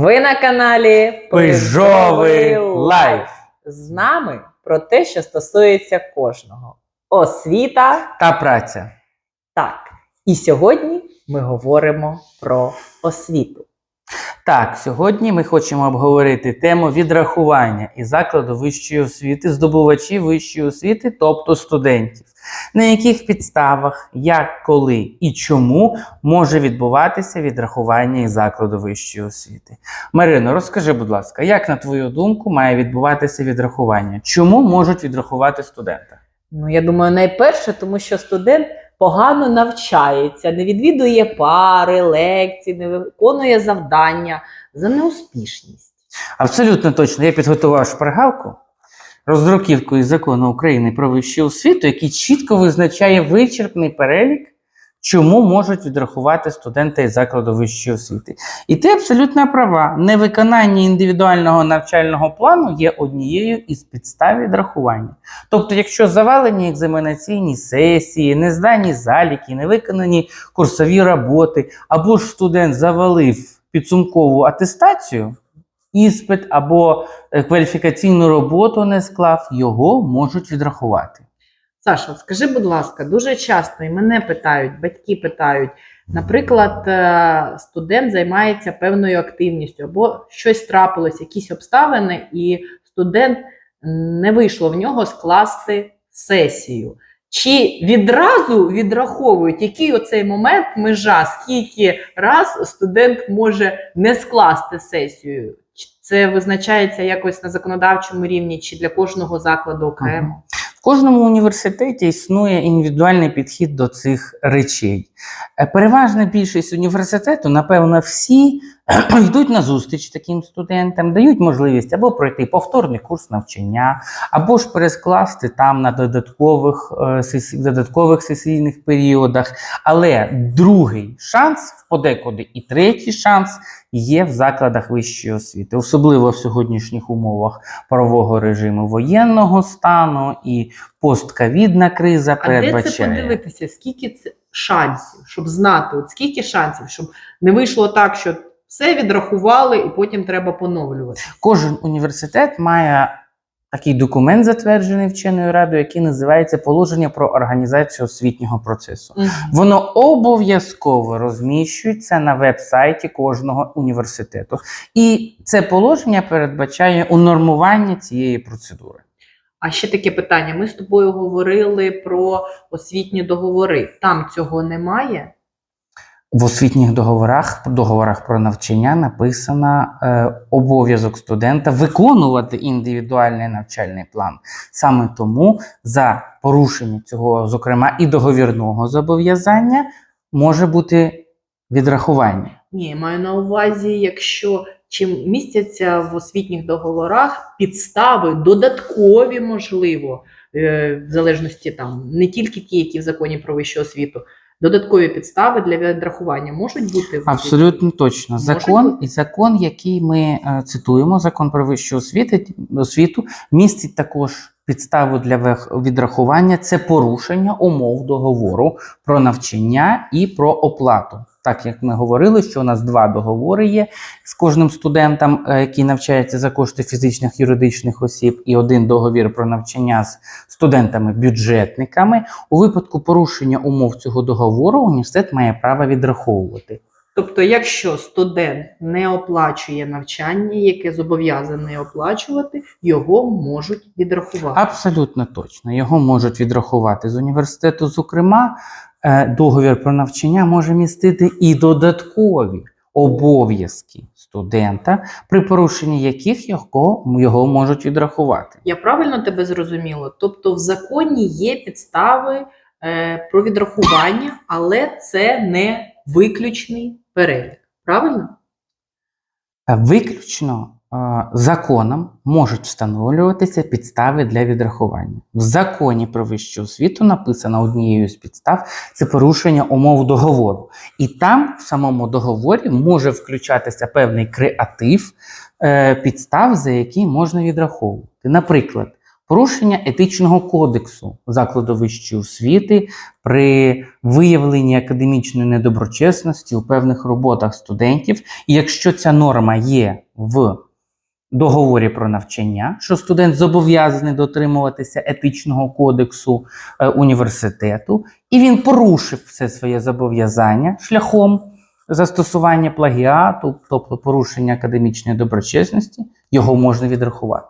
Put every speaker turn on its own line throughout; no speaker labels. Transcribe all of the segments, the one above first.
Ви на каналі
Пижовий лайф
з нами про те, що стосується кожного. Освіта.
та праця.
Так. І сьогодні ми говоримо про освіту.
Так, сьогодні ми хочемо обговорити тему відрахування і закладу вищої освіти, здобувачів вищої освіти, тобто студентів. На яких підставах, як, коли і чому може відбуватися відрахування із закладу вищої освіти. Марино, розкажи, будь ласка, як на твою думку має відбуватися відрахування? Чому можуть відрахувати студента?
Ну, я думаю, найперше, тому що студент погано навчається, не відвідує пари, лекції, не виконує завдання за неуспішність.
Абсолютно точно. Я підготував шпаргалку роздруківку із закону України про вищу освіту, який чітко визначає вичерпний перелік, чому можуть відрахувати студента із закладу вищої освіти. І ти абсолютно права. Невиконання індивідуального навчального плану є однією із підстав відрахування. Тобто, якщо завалені екзаменаційні сесії, нездані заліки, невиконані курсові роботи, або ж студент завалив підсумкову атестацію, іспит або е, кваліфікаційну роботу не склав, його можуть відрахувати.
Саша, скажи, будь ласка, дуже часто і мене питають, батьки питають. Наприклад, е, студент займається певною активністю, або щось трапилось, якісь обставини, і студент не вийшло в нього скласти сесію. Чи відразу відраховують, який оцей момент межа, скільки раз студент може не скласти сесію? Це визначається якось на законодавчому рівні чи для кожного закладу окремо?
В кожному університеті існує індивідуальний підхід до цих речей. Е, Переважна більшість університету, напевно, всі йдуть на зустріч таким студентам, дають можливість або пройти повторний курс навчання, або ж перескласти там на додаткових, е, додаткових сесійних періодах. Але другий шанс, подекуди, і третій шанс є в закладах вищої освіти, особливо в сьогоднішніх умовах правового режиму воєнного стану і постковідна криза
А де це подивитися? Скільки це шансів, щоб знати, от скільки шансів, щоб не вийшло так, що все відрахували і потім треба поновлювати.
Кожен університет має такий документ, затверджений вченою радою, який називається Положення про організацію освітнього процесу. Воно обов'язково розміщується на веб-сайті кожного університету. І це положення передбачає унормування цієї процедури.
А ще таке питання: ми з тобою говорили про освітні договори. Там цього немає.
В освітніх договорах, договорах про навчання написано е, обов'язок студента виконувати індивідуальний навчальний план. Саме тому за порушення цього, зокрема, і договірного зобов'язання може бути відрахування.
Ні, маю на увазі, якщо чим містяться в освітніх договорах підстави, додаткові, можливо, е, в залежності там не тільки ті, які в законі про вищу освіту, додаткові підстави для відрахування можуть бути
Абсолютно точно. Закон, і закон, який ми е, цитуємо, закон про вищу освіти, освіту, містить також підставу для відрахування. Це порушення умов договору про навчання і про оплату. Так як ми говорили, що у нас два договори є з кожним студентом, е, який навчається за кошти фізичних юридичних осіб, і один договір про навчання з студентами-бюджетниками. У випадку порушення умов цього договору університет має право відраховувати.
Тобто, якщо студент не оплачує навчання, яке зобов'язаний оплачувати, його можуть відрахувати.
Абсолютно точно. Його можуть відрахувати з університету. Зокрема, договір про навчання може містити і додаткові обов'язки студента, при порушенні яких його, його можуть відрахувати.
Я правильно тебе зрозуміла? Тобто, в законі є підстави е, про відрахування, але це не виключний перелік. Правильно?
Е, Виключно е, законом можуть встановлюватися підстави для відрахування. В законі про вищу освіту написано однією з підстав це порушення умов договору. І там, в самому договорі, може включатися певний креатив е, підстав, за які можна відраховувати. Наприклад, порушення етичного кодексу закладу вищої освіти при виявленні академічної недоброчесності у певних роботах студентів. І якщо ця норма є в договорі про навчання, що студент зобов'язаний дотримуватися етичного кодексу е, університету, і він порушив все своє зобов'язання шляхом застосування плагіату, тобто порушення академічної доброчесності, його можна відрахувати.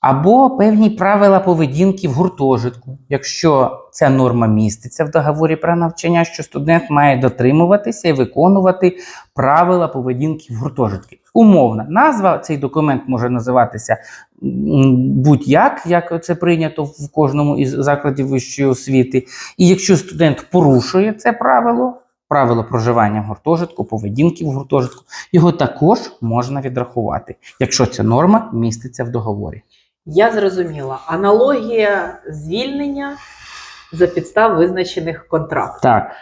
Або певні правила поведінки в гуртожитку, якщо ця норма міститься в договорі про навчання, що студент має дотримуватися і виконувати правила поведінки в гуртожитку. Умовна назва цей документ може називатися будь-як, як це прийнято в кожному із закладів вищої освіти. І якщо студент порушує це правило, правило проживання в гуртожитку, поведінки в гуртожитку, його також можна відрахувати, якщо ця норма міститься в договорі.
Я зрозуміла. Аналогія звільнення за підстав визначених контрактом.
Так,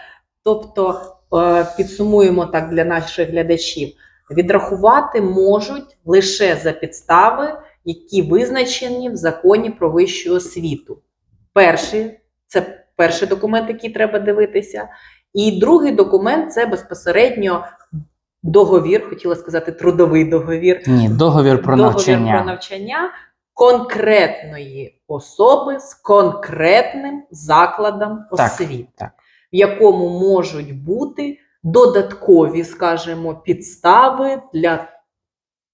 Тобто, е, підсумуємо так для наших глядачів: відрахувати можуть лише за підстави, які визначені в законі про вищу освіту. Перший це перший документ, який треба дивитися. І другий документ це безпосередньо договір, хотіла сказати, трудовий договір.
ні, договір про
договір
навчання.
про навчання конкретної особи з конкретним закладом
Так,
освіти,
так.
в якому можуть бути додаткові, скажімо, підстави для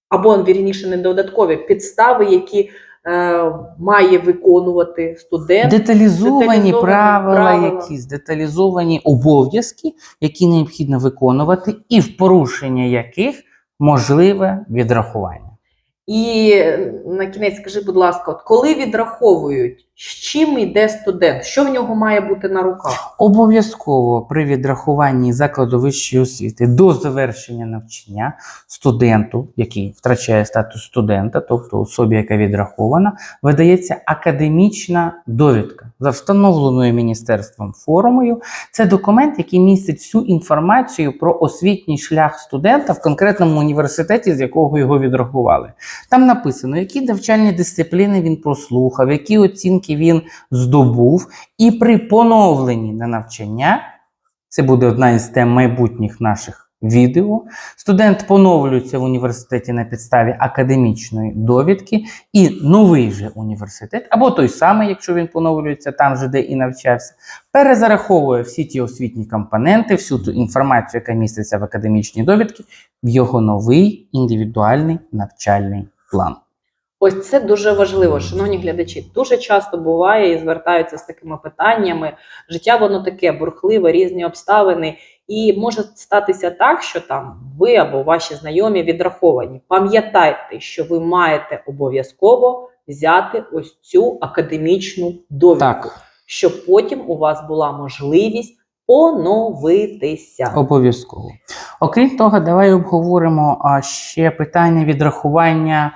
або вірніше не додаткові підстави, які е, має виконувати студент.
Деталізовані,
деталізовані
правила,
правила.
якісь деталізовані обов'язки, які необхідно виконувати, і в порушення яких можливе відрахування.
І е, на кінець скажи, будь ласка, от коли відраховують, з чим йде студент? Що в нього має бути на руках?
Обов'язково при відрахуванні закладу вищої освіти до завершення навчання студенту, який втрачає статус студента, тобто особі, яка відрахована, видається академічна довідка за встановленою міністерством формою. Це документ, який містить всю інформацію про освітній шлях студента в конкретному університеті, з якого його відрахували. Там написано, які навчальні дисципліни він прослухав, які оцінки він здобув, і при поновленні на навчання, це буде одна із тем майбутніх наших відео. Студент поновлюється в університеті на підставі академічної довідки, і новий же університет, або той самий, якщо він поновлюється там же, де і навчався, перезараховує всі ті освітні компоненти, всю ту інформацію, яка міститься в академічній довідці, в його новий індивідуальний навчальний план.
Ось це дуже важливо, шановні глядачі. Дуже часто буває і звертаються з такими питаннями. Життя воно таке бурхливе, різні обставини, і може статися так, що там ви або ваші знайомі відраховані. Пам'ятайте, що ви маєте обов'язково взяти ось цю академічну довідку,
Так.
щоб потім у вас була можливість поновитися.
Обов'язково. Окрім того, давай обговоримо ще питання відрахування,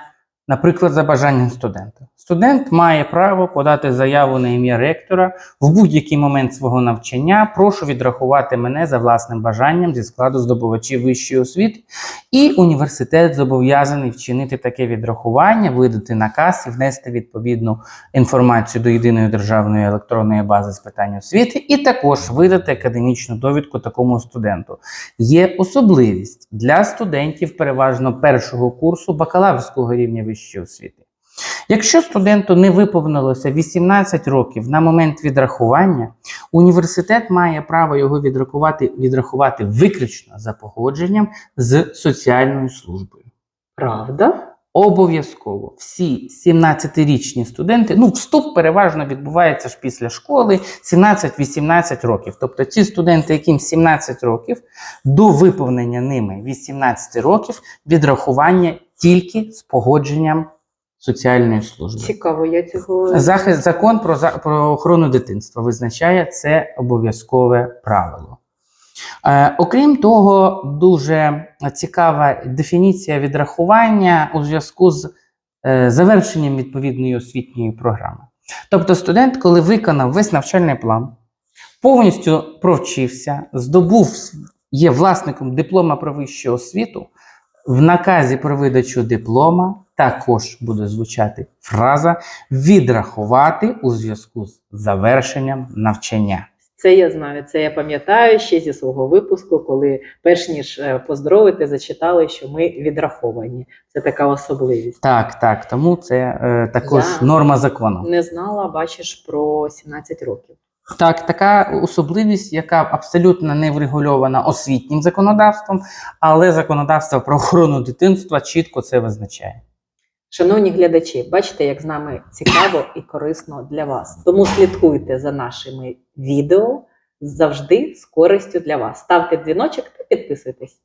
наприклад, за бажанням студента. Студент має право подати заяву на ім'я ректора в будь-який момент свого навчання. Прошу відрахувати мене за власним бажанням зі складу здобувачів вищої освіти. І університет зобов'язаний вчинити таке відрахування, видати наказ і внести відповідну інформацію до єдиної державної електронної бази з питань освіти, і також видати академічну довідку такому студенту. Є особливість для студентів переважно першого курсу бакалаврського рівня вищої освіти. Якщо студенту не виповнилося 18 років на момент відрахування, університет має право його відрахувати, відрахувати виключно за погодженням з соціальною службою.
Правда?
Обов'язково всі 17-річні студенти, ну, вступ переважно відбувається ж після школи 17-18 років. Тобто ці студенти, яким 17 років, до виповнення ними 18 років відрахування тільки з погодженням соціальної служби.
Цікаво, я цього
Захист закон про, про охорону дитинства визначає це обов'язкове правило. Е, окрім того, дуже цікава дефініція відрахування у зв'язку з е, завершенням відповідної освітньої програми. Тобто, студент, коли виконав весь навчальний план, повністю провчився, здобув, є власником диплома про вищу освіту, В наказі про видачу диплома також буде звучати фраза відрахувати у зв'язку з завершенням навчання.
Це я знаю, це я пам'ятаю ще зі свого випуску, коли перш ніж е, поздоровити, зачитали, що ми відраховані. Це така особливість.
Так, так, тому це е, також
Я-
норма закону.
Не знала, бачиш, про 17 років.
Так, така особливість, яка абсолютно не врегульована освітнім законодавством, але законодавство про охорону дитинства чітко це визначає.
Шановні глядачі, бачите, як з нами цікаво і корисно для вас. Тому слідкуйте за нашими відео завжди з користю для вас. Ставте дзвіночок та підписуйтесь.